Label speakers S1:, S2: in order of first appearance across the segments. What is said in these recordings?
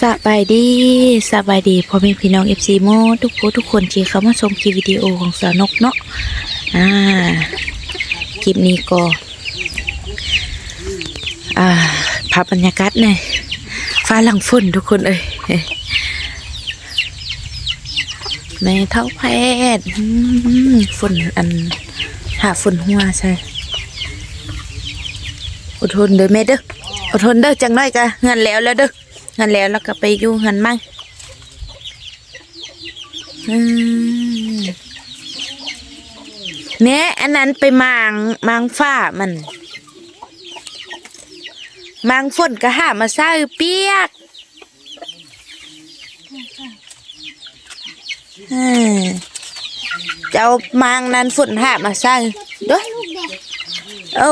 S1: สบายดีสบายดีพ่อแม่พี่น้องเอฟซีโมทุกผู้ทุกคนที่เข้ามาชมคลิปวิดีโอของสาวนกเนาะอ่าคลิปนี้ก็อ่าภาพบรรยากาศเนี่ยฟ้าหลังฝนทุกคนเอ้ยแม่เท่าแพทย์ฝนอันหาฝนหัวใช่อดทนเด้อแม่เด้ออดทนเด้อจังน้อยกะเงินแล้วแล้วเด้อ งินแล้วแล้วก็ไปอยู่เงินมั่งอืมแม่อันนั้นไปมางมางฝ้ามันมางฝนก็หามาซ่าเปียกเออเจ้ามางนั้นฝนหามาซ่าด้วยเอา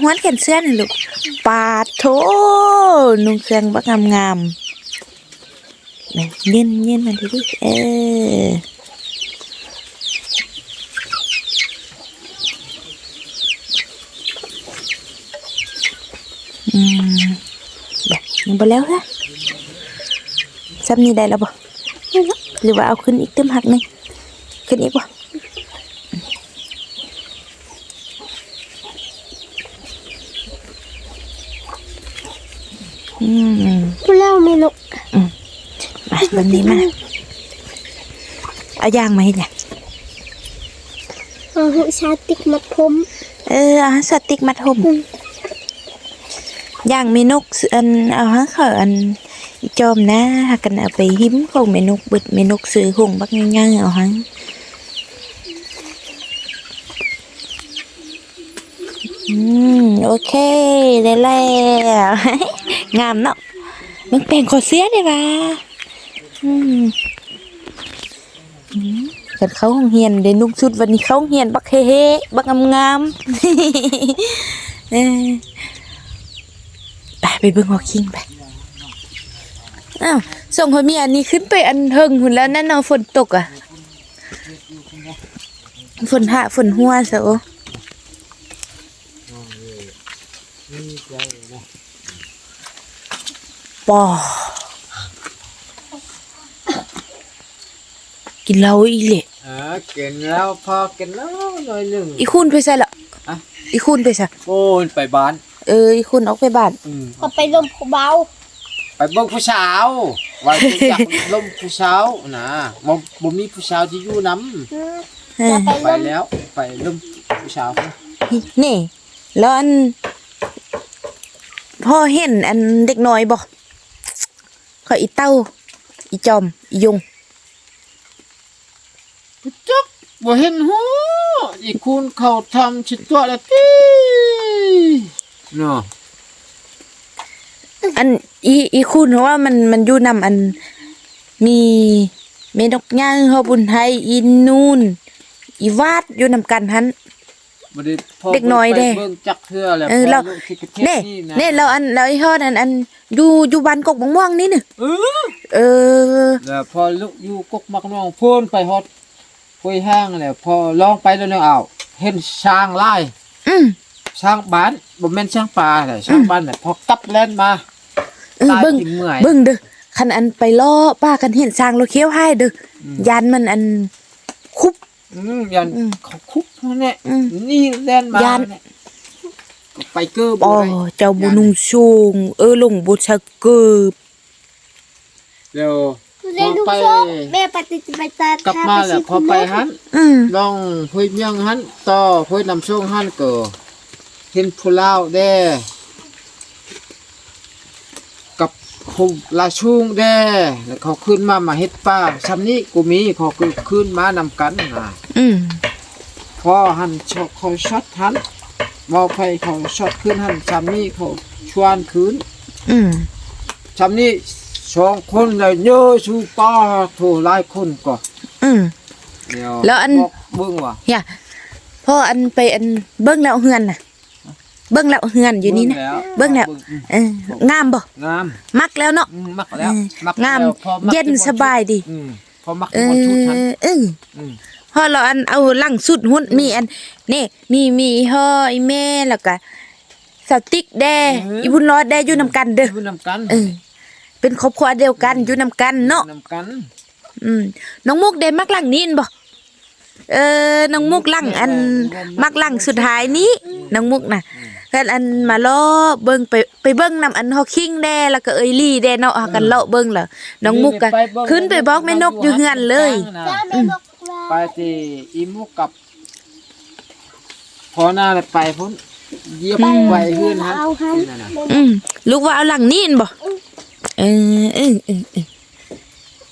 S1: หัวแขนเสื้อนี่ลูก ปาดโถนุ่งเครื่องบักงามงามๆแม่เย็นเย็นมาดิดิเอออืมแบบยังไปแล้วฮะซ้ำนี้ได้แล้วบ่หรือว่าเอาขึ้นอีกเต็มหักหนึงขึ้นอีกบ่ อืม
S2: พูดแล้วไม่ลุก
S1: มา แบบนี้มาเอายางมาให้เนี่ย
S2: เอาหูชาติกมัดผม
S1: เออเอาสติกมาทมย่างเมนกสอันเอาฮะเขาอันอีจอมนะหากันเอาไปหิมของเมนกเบิดเมนกซื้อหงบักง่ายๆเอาฮะอืมโอเคได้แล้วงามเนาะมึงเป็นขอเสียได้ปะอืม กันเขาห้องเฮียนได้นุ่งชุดวันนี้เขาเฮียนบักเฮ่เฮบักงามงามๆไปไปเบิ่งหอคิงไปอ้าวส่งคนมีอันนี้ขึ้นไปอันเทิงหุ่นแล้วนั่นเนาฝนตกอะฝนหะฝนหัวเสอปอ กินเหล้าอีเละ
S3: เออกินแล้วพอกินแล้วหน่อยหนึ่ง
S1: อีคุณไปใส่ละ
S3: อะ
S1: อีคุณไปใส่
S3: โอ้ยไปบ้าน
S1: เอออีคุณออกไปบ้าน
S3: อืม
S2: ก็ไปลมผู้เบา
S3: ไปเบิ่งผู้สาวว่าสิอยากลมผู้สาวนะบ่บ่มีผู้สาวที่อยู่นํ
S2: อืม
S1: เออ
S2: จะไป
S3: ไป
S2: ลม
S3: แล้วไปลมผู้สาว
S1: นี่ แล้วอันพ่อเห็นอันเด็กน้อยบ่ขอยอีเต้า อีจอม อียุง
S3: จุกบ่เห็นหูอีคุณเขาทำชิดตัวแล้วติเนาะ
S1: อันอีอีคุณเพราะว่ามันมันอยู่นำอัน มีเมนกย่างเฮาบุญไทยอีนูนอีวาดอยู่นำกันหัน
S3: บ่ได้พอ
S1: เด็กน้อยเด้
S3: ไปเบิ่งจักเทื่อแล้ว
S1: เออ
S3: พอ
S1: เรา
S3: ลูกที่ประเทศ
S1: เน่
S3: นี่นะ
S1: เน่เราอันเราไอ้ฮอดอันอันอยู่อยู่บ้านกกม่วงๆนี่น่ะ
S3: เออ
S1: เออ
S3: แล้วพอลูกอยู่กกมักน้องพูนไปฮอด คุยห้างแล้วพอลองไปแล้วเนี่ยอ้าวเห็นช้างลาย
S1: อืม
S3: ช้างบ้านบ่แม่นช้างป่าแต่ช้างบ้านน่ะพอกลับแล่นมา
S1: เออ
S3: ตาย
S1: เบิ่ง
S3: กินเมื่อย
S1: เบิ่งเด้อคันอันไปล่อป้ากันเห็นสร้างรถเคี้ยวให้เด้ออยันมันอันคุบ
S3: อืมยัน
S1: อืม
S3: เขาคุกเนี่ย
S1: อืม
S3: นี่แล่นมา
S1: ยัน
S3: เนี่ยก็ไปเกอร์
S1: อ๋
S3: บ่
S1: อ
S3: ได้
S1: เจ้าบุนุงสูงเออลงบุชะเกิบ
S3: เดี๋ยว
S2: เล่นลูก
S3: ไป
S2: โชคแม่ปฏิบัติตาก
S3: ลับมาแล้วพอไปหัน
S1: อืม
S3: ลองห้วยเมียงหันต่อห้วยนำช่วงหันก็เห็นผู้ลาวแด้กับผู้ลาชุงแด้แล้วเขาขึ้นมามาเฮ็ดป้าซำนี้กูมีเขาคือขึ้นมานำกันน่ะ
S1: อืม
S3: พอหันชอกเขาช็อตหันมอไปเขาช็อตขึ้นหันซำนี้เขาชวนคืน
S1: อืม
S3: ซำนี้ สองคนเลยเยอะชูป้าโทหลายคนก็
S1: อืม
S3: เดี๋ยว
S1: แล้วอัน
S3: บอกเบิ่งว่า
S1: อย่าพ่ออันไปอันเบิ่งแล้วเฮือนน่ะ เบิ่งแล้วเฮือนอยู่นี่นะ เบิ่งแล้ว
S3: อืม
S1: เอองามบ่
S3: งาม
S1: มักแล้วเนาะ
S3: อืมมักแล้ว
S1: เออ
S3: มัก
S1: งาม
S3: แล้วพอมัก
S1: เย็น
S3: ที่
S1: สบายดี
S3: อืมพอมัก
S1: เอ
S3: ที่บนชุดทัน
S1: อเออ
S3: อืม
S1: พอเราอันเอาหลังสุดหุ่นมีอันนี่มีมีห่ออีแม่แล้วก็สติ๊กแดอีบุญรอดแดอยู่นำกันเด้อ
S3: อยู่นำกัน
S1: เออ เป็นครอบครัวเดียวกันอยู่นำกันเนาะ
S3: นำกัน
S1: อืมน้องมุกได้มักหลังนี้บ่เออน้องมุกหลังอันมักหลังสุดท้ายนี้น้องมุกน่ะกันอันมาล้อเบิ่งไปไปเบิ่งนำอันฮอกคิงแด่แล้วก็เอยลี่แด่เนาะหากันเลาะเบิ่งล่ะน้องมุกก็ขึ้นไปบอกแม่นกอยู่เฮือนเลย
S2: จ้าแม่บอกว่า
S3: ไปที่อีมุกกับพอหน้าเลยไปพุ่นเหยียบไปเฮือนฮันนี่นั่นน่ะ
S1: อืมลูกว่าเอาหลังนี้นั่นบ่ เออเออเออ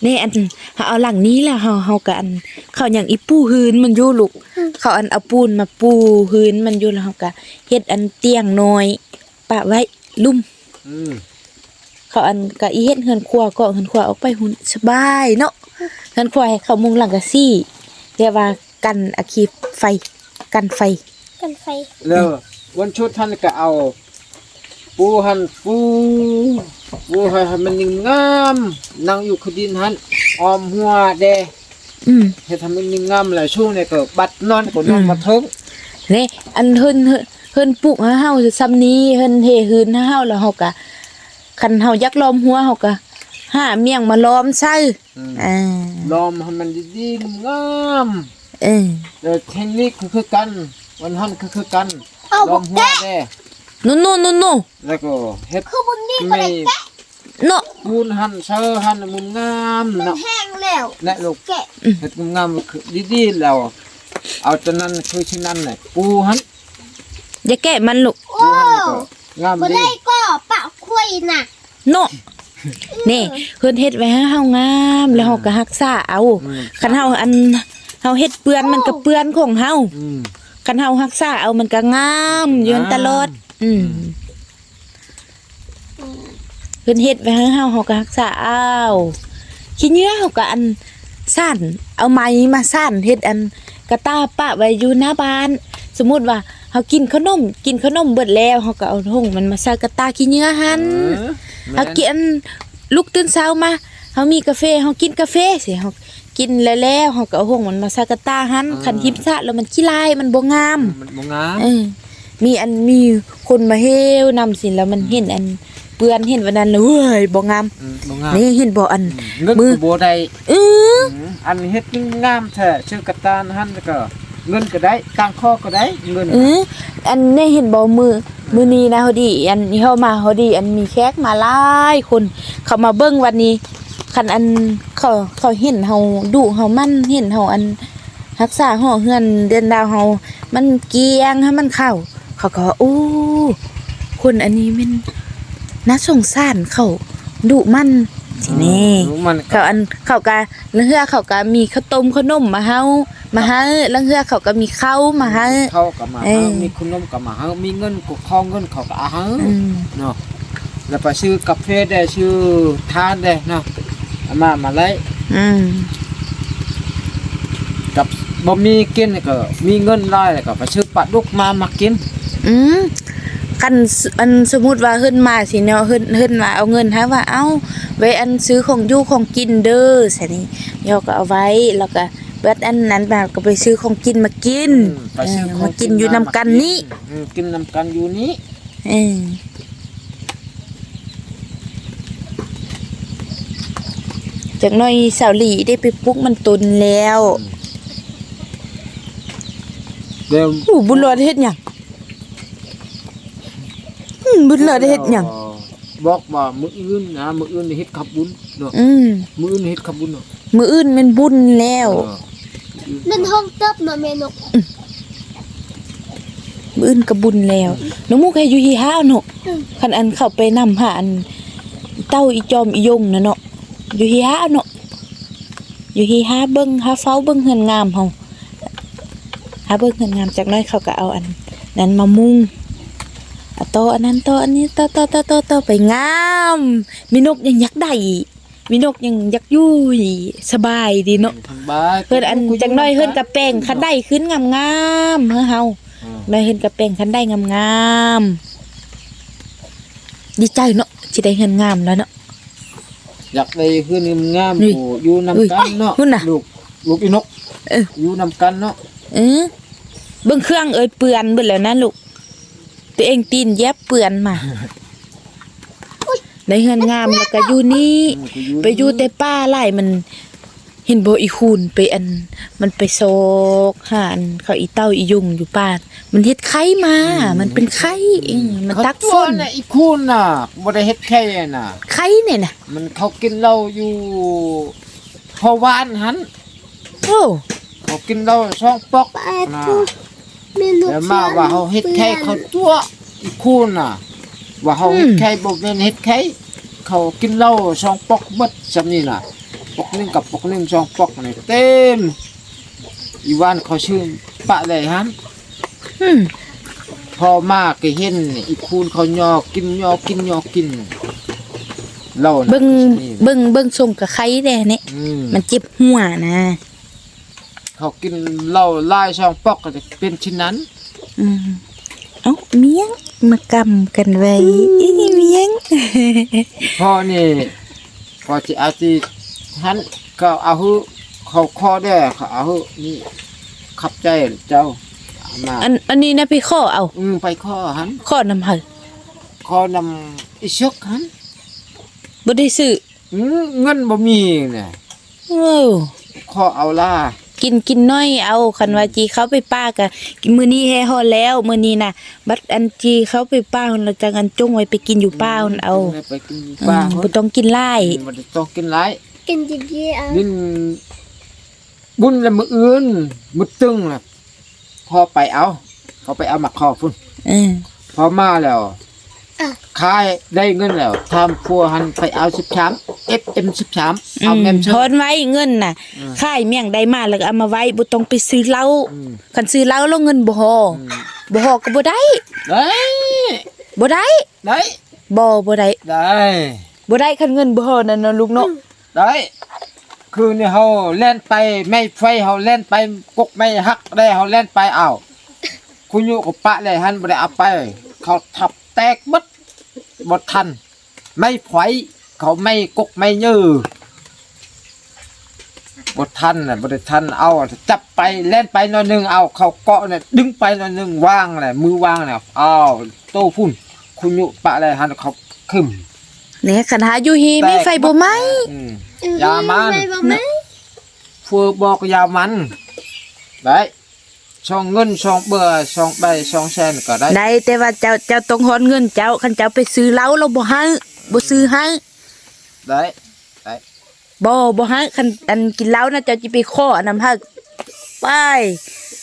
S1: เนี่อันเฮาเอาหลังนี้แหล้วเฮาเฮาก็อัน เขาอย่างอีปูหืนมันอยู่ลูกเขาอันเอาปูนมาปูหืนมันอยู่แล้วเฮาก็เฮ็ดอันเตียงน้อยปะไว้ลุ่
S3: ม
S1: เขาอันก็อีเฮ็ดเฮือนครัวก็เฮือนครัวออกไปหุ่นสบายเนาะเฮือนครัวให้เขามุงหลังกะซี่เรียกว่ากันอะคีไฟ กันไฟ
S2: กันไฟ
S3: แล้ววันชุดท่านก็เอา ปูหันปู ปูให้ให้มันงามนั่งอยู่คือดินหันออมหัวแด
S1: อืม
S3: เฮ็ดทำมันงามหลายช่วงเนี่ยก็บัดนอนก็นอนมาถึง
S1: นี่อันเฮินเฮินเฮินปลูกให้เฮาซ้ำนี้เฮินเฮหืนให้เฮาแล้วเฮาก็คันเฮายักล้อมหัวเฮาก็หาเมี่ยงมาล้อมใส่
S3: อืม
S1: อ่า
S3: ลอมให้มันดีๆงาม
S1: เออ
S3: แล้วเทคนิคคือคือกันวันหันคือคือกัน
S2: เอา
S3: ล
S2: บ
S3: อ
S2: อก
S3: มหัว
S2: แกะ
S3: แด้
S1: นู่นนู่นนู่นนู่น
S3: แล้วก็เฮ็ด
S2: คือบุญนี่ก็
S3: ไม่
S2: ได้แกะ
S1: เนาะ
S3: ปูนหันเชอหันมุนงาม
S2: มัน
S3: เนาะ
S2: แห้งแล้ว
S3: และลูก
S2: แกะ
S3: เฮ็ดงามๆคือดีๆแล้ว เอาจนนั้นคือชิ้นนั้นน่ะปูหัน
S1: อย่าแกะมันลูก
S2: โอ้
S3: ปูหันนี่ก็งาม
S2: บ่
S3: ดี
S2: ได้ก็ปะคุยน่ะ
S1: เนาะนี่เฮินเฮ็ดไว้ให้เฮางามแล้วเฮาก็รักษาเอา
S3: อืม
S1: คันเฮาอันเฮาเฮ็ดเปื้อนมันก็เปื้อนของเฮา
S3: อืม
S1: คันเฮารักษาเอามันก็งามอยู่อันตลอด อืมเพิ่นเฮ็ดไว้ให้เฮาเฮาก็รักษาเอาขี้เหงื่อเฮาก็อันซ่านเอาไม้มาซ่านเฮ็ดอันกระตาปะไว้อยู่หน้าบ้าน สมมุติว่าเฮากินขนม กินขนมเบิดแล้วเฮาก็เอาถุงมันมาใส่กระตาขี้เหงื่อหั่น
S3: เออ
S1: เฮากินลุกตื่นเช้ามาเฮามีกาแฟเฮากินกาแฟสิเฮากินแล้วแล้วเฮาก็เอาถุงมันมาใส่กระตาหั่นคันหิมซะแล้วมันขี้ลายมันบ่งาม
S3: มันบ่งาม
S1: เออ มีอันมีคนมาเฮวนำสิแล้วมันเห็นอันเปื้อนเห็นวันนั้นเลยเว้ยบ่งาม
S3: อืมบ่งาม
S1: นี่เห็นบ่อัน
S3: เงิน
S1: มือ
S3: ก็บ่ได้
S1: เออ
S3: อืมอันเฮ็ดงามแท้ชื่อกระตานหันแล้วก็ เงินก็ได้ตั้งข้อก็ได้เงิน
S1: เอออันนี่เห็นบ่มือมือนี้นะเฮาดี อันนี้เฮามาเฮาดี อันมีแขกมาหลายคน เขามาเบิ่งวันนี้คันอันเขาเขาเห็นเฮาดุเฮามันเห็นเฮาอันรักษาหอเฮือนเดือนดาวเฮามันเกียงให้มันเข้า เขาก็ว่าโอ้คนอันนี้มันน่าสงสารเขาดุมันสิแน่
S3: อืมมัน
S1: เขาอันเขาก็ลังเฮือเขาก็มีข้าวต้มขนมมาเฮามาเฮาลังเฮือเขาก็มีข้าวมาเฮา
S3: เขาก็มา
S1: เออ
S3: เฮามีคุณนมก็มาเฮามีเงินก็คองเงินเขาก็เอาเฮา
S1: อืม
S3: เนาะแล้วไปซื้อกาแฟได้ซื้อทานได้เนาะเอามามาไล่
S1: อืม
S3: กับบ่มีกินก็มีเงินหลายแล้วก็ไปซื้อปลาดุกมามากิน
S1: อืมคันสอันสมมุติว่าเฮิรนมาสิเนาะเฮิรนเฮิรนมาเอาเงินฮะว่าเอ้าไว้อันซื้อของอยู่ของกินเด้อซะนี่ยอก็เอาไว้แล้วก็เบิดอันนั้นมาก็ไปซื้อของกินมากิน
S3: อืมไปซื้อ
S1: เออ
S3: ของ
S1: มากินอยู่นำกันนี่
S3: อืมกินนำกันอยู่นี้
S1: เออจากหน้อยสาวหลีได้ไปปลุกมันตุนแล้ว
S3: เดี๋ยว
S1: อู้บุญรอดเฮ็ดหยัง อืมบุญรอดเฮ็ดหยัง
S3: บอกว่ามื้ออื่นนะมื้ออื่นเฮ็ดขับบุญเนาะ
S1: อืม
S3: มื้ออื่นเฮ็ดขับบุญเนาะ
S1: มื้ออื่นแมันบุญแล้ว
S3: เออ
S2: นั่นห้องเติบเนาะแม่นก
S1: มื้ออื่นก็บุญแล้วน้องมุกให้อยู่ที่ห้าเนาะคันอันเข้าไปนำหาอันเต้าอีจอมอียงน่ะเนาะอยู่ที่ห้าเนาะอยู่ที่ห้าเบิ่งหาเฝ้าเบิ่งเฮือนงามเฮาหาเบิ่งเฮือนงามจากน้อยเขาก็เอาอันนั้นมามุงเอา โตะอันนั้นโตะอันนี้โตะโตะโตะโตะโตะไปงามมีนกยังอยากได้อีกมีนกยังอยากอยู่อีกสบายดีเนาะ
S3: ทางบ้าน
S1: เพิ่นอันจังน้อยเพิ่นกระแป้งคันได้ขึ้นงามๆเฮ้อเฮา
S3: เออ
S1: น้อยเพิ่นกระแป้งคันได้งามๆดีใจเนาะสิได้เฮือนงามแล้วเนาะ
S3: อยากได้คืนนี้มันงาม
S1: นี่
S3: โอ้อยู่นำกันเนาะ
S1: อุ้ยหุ่นน่ะ
S3: ลูกลูกอีนก
S1: เออ
S3: อยู่นำกันเนาะ
S1: เออเบิ่งเครื่องเอ้ยเปื้อนเบิดแล้วนะลูก ตัวเองตีนแยบเปื้อนมาได้เฮือนงามแล้วก็อยู่นี่
S3: อืมก็อยู่
S1: ไปอยู่แต่ป่าหลายมัน เห็นบ่อีคูนไปอัน มันไปโซกหาอันเขาอีเต้าอียุงอยู่ป่ามันเฮ็ดไข่มา มันเป็นไข่เองมัน
S3: เขา
S1: ตัก
S3: ตัว
S1: ฝน
S3: น่ะอีคุณน่ะบ่ได้เฮ็ดแค่น่ะ
S1: ไข่เนี่ยน่ะ
S3: มันเขากินเหล้าอยู่พอวานหัน
S1: โอ้
S3: เขากินเหล้าช่องปอก
S2: ไป
S3: น่ะ
S2: พูดมีลูก
S3: แล้วมาว่าเขาเฮ็ดแค่เขาตัวอีคุณน่ะ ว่าเขาเฮ็ดแค่บ่แม่นเฮ็ดแค่เขากินเหล้าช่องปอกเบิดซำนี้น่ะปอกหนึงกับปอกหนึงช่องปอกนี่เต็มอีวานเขาชื่อปะเลยหัน
S1: อืม
S3: พอมาก็เห็นอีคูนเขายอกินยอกินยอกินเหล้าน่ะ
S1: เบิ่ง
S3: นี่
S1: เบิ่งเบิ่งส่งกับไข่แด่เนี่ย
S3: อืม
S1: มันเจ็บหัวนะ
S3: เขากินเหล้าลายช่องปอกก็จะเป็นชิ้นนั้น
S1: อืมเอ้าเมียงมากำกันไว้อีเมียง
S3: พอนี่พอจะเอาที่หันก็เอาหือเขาคอได้เขาเอาหือนี่ขับใจเจ้าเอามา
S1: อันอันนี้นะพี่ข้อเอา
S3: อืมไปข้อหัน
S1: ข้อนำเฮา
S3: คอนำอีชกหัน
S1: บ่ได้ซื้อ
S3: อืมเงินบ่มีเนี่ย
S1: โอ้
S3: ขอเอาล่ะ
S1: กินกินน้อยเอาคันว่าจีเขาไปป้ากะกินมื้อนี้ให้ฮอดแล้ว มื้อนี้น่ะ บัดอันจีเขาไปป้าหั่นเราจังอันจงไว้ไปกินอยู่ป้าหั่นเอา
S3: ไปกิน
S1: อื
S3: ปลาม
S1: บ่ต้องกินหลาย
S3: บ่ได้ต้องกินหลาย
S2: กินดีๆเอา
S3: ดินบุญละมืออื่นมือตึงล่ะพอไปเอาเขาไปเอามาขอพุ่น
S1: เออ
S3: พอมาแล้ว
S2: อะ
S3: ขายได้เงินแล้วทำพัวหันไปเอาสิบชาม FM สิบชาม
S1: อื
S3: เอา
S1: ม
S3: แม่ม
S1: ท
S3: เชิ
S1: อ
S3: ญ
S1: นไว้เงินน่ะค่ายเมี่ยงได้มาแล้วก็เอามาไว้บ่ต้องไปซื้อเหล้า
S3: อืม
S1: คันซื้อเหล้าแล้วเงินบ่พอ
S3: อืม
S1: บ่พอก็บ่ได้
S3: ได้
S1: บ่ได้
S3: ได้
S1: บ่บ่ได้
S3: ได้
S1: บ่ได้คันเงินบ่พอนั่นเนาะลูกเนาะ
S3: ได้คือนี่เฮาเล่นไปไม่ไฟเฮาเล่นไปกกไม่ฮักได้เฮาเล่นไปเอาคุณอยู่กับปะเลยหันบ่ได้เอาไป เขาทับแตกหมดบ่ทัน ไม่ไฟ เขาไม่กกไม่ยื้อบททันน่ะบททันเอาจับไปเล่นไปหน่อยหนึงเอา เขาเกาะเนี่ยดึงไปหน่อยหนึงวางเลยมือวางเนี่ยเอาโตพุ่นคุณยุปะอะไรหันเขาขึ้น
S1: เนี่ยคันหาอยู่ฮีมีไฟบ่ไหม
S3: อืม
S2: เออ
S3: อย่ามัน
S2: ไม่บอกไหม
S3: ฟูบอกอยามันได้ช่องเงินช่องเบอร์ช่องใบช่องแซนก็ได้
S1: ได้แต่ว่าเจ้าเจ้าต้องฮอนเงินเจ้าคันเจ้าไปซื้อเหล้าเราบ่ให้บ่ซื้อให้
S3: ได้
S1: บ่บ่ให้คันอันกินเหล้านะเจ้าสิไปขออันนั้นฮักไป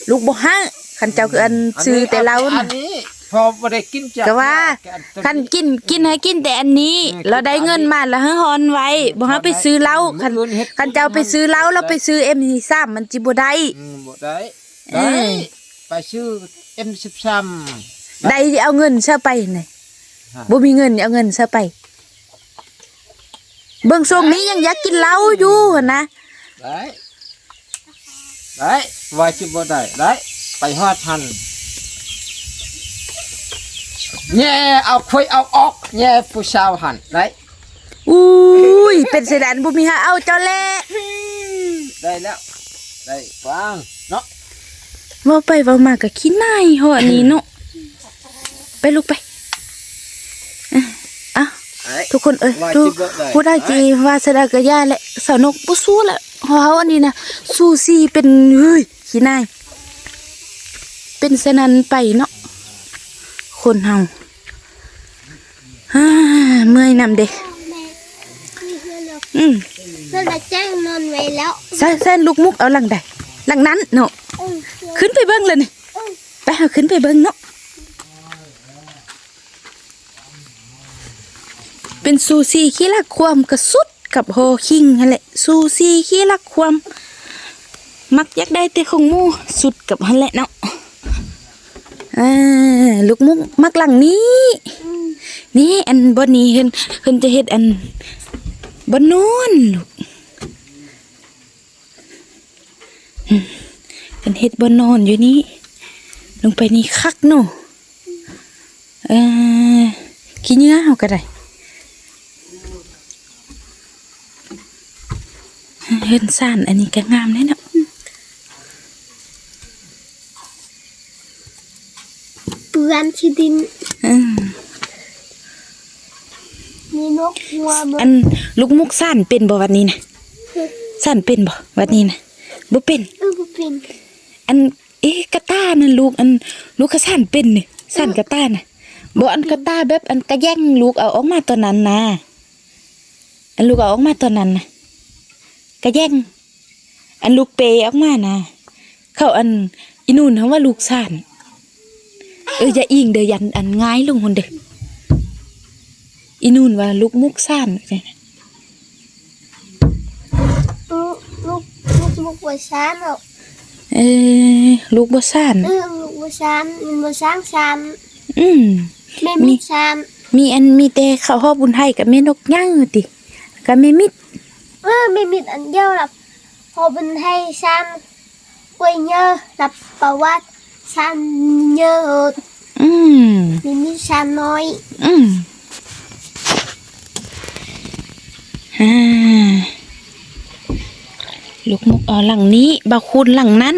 S1: ลูกบ่ให้คันเจ้าคืออันซื้อแต่เหล้า
S3: อั
S1: น่ะ
S3: นนี้พอบ่ได้กินจาก
S1: ก็ว่า
S3: แกอัตัว
S1: คันกินกินให้กินแต่อันนี้
S3: อืม
S1: เราได้เงินมาแล้วให้ฮอนไว้บ่ให้ไปซื้อเหล้าคัน
S3: มื้ออื่นเฮ็ด
S1: คันเจ้าไปซื้อเหล้าแล้วไปซื้อ M3 มันจิบ่ได้
S3: อืมบ่ได้
S1: เอ
S3: ได้
S1: อ
S3: ไปซื้อ M13
S1: ได้เอาเงินซะไปนี่
S3: ฮะ
S1: บ่มีเงินเอาเงินซะไป เบิ่งช่วงนี้ยังอยากกินเหล้าอยู่หั่นนะ
S3: ได้ได้ว่าสิบ่ได้ได้ไปฮอดทันแย่เอาคุยเอาออกแย่ผู้สาวหันได้
S1: อุ้ยเป็นเสยดานบ่มีหาเอาเจ้าแล
S3: ได้แล้วได้ฟังเนาะ
S1: เว้าไปเว้ามาก็ขี้นายเหาะนี่เนาะไปลูกไปอะอะ
S3: ไอ้
S1: ทุกคนเอ้ย
S3: ว่า
S1: ดู
S3: สิบ่ได้
S1: ผู้ได้จีว่าสดากะยาแหละสาวนกบ่สู้ละเฮาอันนี้นะสู้ซี่เป็นเฮ้ยขี้นายเป็นสนันไปเนาะคนเฮาฮ่าเมื่อยนำเด้
S2: แม่มีเพื่อนเรา
S1: อืม
S2: เพื่อนมาแจ้งนอนไว้แล้ว
S1: ใส่ใส่ลูกมุกเอาหลังใดหลังนั้นเนาะ
S2: เออ
S1: ขึ้นไปเบิ่งเลยนี่
S2: เออ
S1: ไปเอาขึ้นไปเบิ่งเนาะ เป็นซูซีขี้รักความกระสุดกับโฮคิงนั่นแหละซูซีขี้รักความ มักยากได้แต่ของมู่สุดกับหั่นแหละเนาะอ่าลูกมุกมักหลังนี้ นี่อันบนนี้เห็นเพิ่นจะเฮ็ดอันบนนู้นลูกเพิ่นเฮ็ดบนนอนอยู่นี่ลงไปนี่คักเนาะเอ่อขี้เนื้อเฮาก็ได้ เฮ็ดซ่านอันนี้ก็งามแน่เนาะ
S2: เปื้อนที่ดิน
S1: อืม
S2: มีมีนกหัวหมด
S1: อันลูกมุกซ่านเป็นบ่วันนี้นะซ่านเป็นบ่วันนี้นะบ่เป็น
S2: เออบ่เป็น
S1: อันเอ๊ะกระต้านั่นลูกอันลูกกระซ่านเป็นนี่ซ่านกระต้าน่ะบ่อันกระต้าแบบอันกระแย่งลูกเอาออกมาตอนนั้นนะอันลูกเอาออกมาตอนนั้นนะ กระแย่ง อันลูกเปออกมานะเขาอันอีนู่นเขาว่าลูกซ่านเอออย่าอิงเด้อยันอันง่ายลงคนเด้ออีนู่นว่าลูกมุกซ่านว่าจังนั้น
S2: ลูกลูกลูกลูกบัวช้างอะ
S1: เออลูกบ่ซ่าน
S2: เออลูกบัวช้างมันบัวช้างช้าง
S1: อืม
S2: แม่มีช้าง
S1: มีอันมีแต่ข้าวหอบุญไทยกับแม่นกย่างอยู่ติกับแม่มิด
S2: เออไม่มีอันเดี ยวหรอกพอเป็นให้ช้างกวยเยอะรับประวัติช้างเยอะ
S1: อืม
S2: มีมีช้างน้อย
S1: อืมฮ่าลูกมุกเอาหลังนี้บาคูณหลังนั้น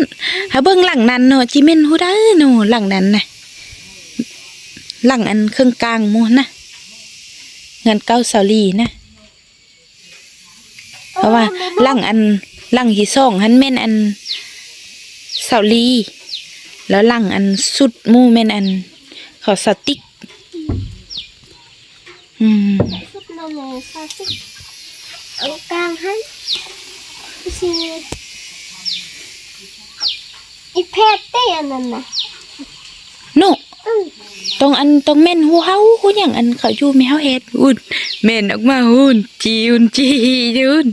S1: ถ้าเบิ่งหลังนั้นเนาะจิเม่นฮู้ได้เนาะหลังนั้นน่ะหลังอันเครื่องกลางหมู่นะเงินเก้าเสาลีนะ เพราะว่าหลังอันหลังที่สองหันแม่นอันเสาลี แล้วหลังอันสุดหมู่แม่นอันเขาสติ๊กอืม
S2: สุดนั่นเลยค่ะสุดเอากลางให้สิอีเพชรเต้อันนั้นน่ะ
S1: โน
S2: อือ
S1: ตรงอันตรงแม่นหูเฮาหูหยังอันเขาอยู่แมวเฮ็ดอุ่นแม่นออกมาหุ่นจีอุ่นจีอุ่น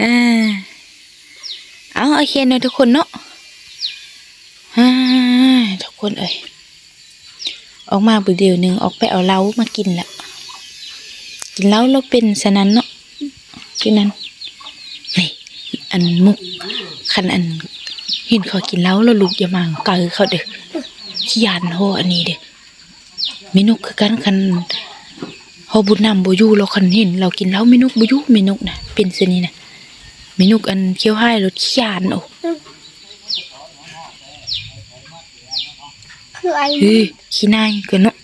S1: อ่าเอาโอเคเนาะทุกคนเนาะอ่าทุกคนเอ้ยออกมาบุเดียวหนึงออกไปเอาเหล้ามากินละกินเหล้าแล้วเป็นฉะนั้นเนาะกินนั้นนี่อันมุกคันอันเห็นเขากินเหล้าแล้วลูกอย่ามาเกอเขาเด้อ ขี้ยานโหอันนี้เด้เมนุกคือกันคันเฮาบุญนำบ่อยู่เราคันเห็นเรากินเหล้าเมนุกบ่อยู่เมนุกน่ะเป็นซะนี่น่ะเมนุกอันเคี้ยวให้รถขี้ยานโอ้
S2: คือไอ้
S1: เฮ้ยขี้นายเกินเนาะ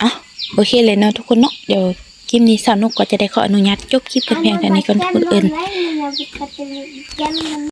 S1: อะโอเคเลยเนาะทุกคนเนาะเดี๋ยวคลิปนี้สาวนุกก็จะได้ขออนุญาตจบคลิปกันเพียงเท่านี้ก่อนทุกคนเอิ้น
S2: Kan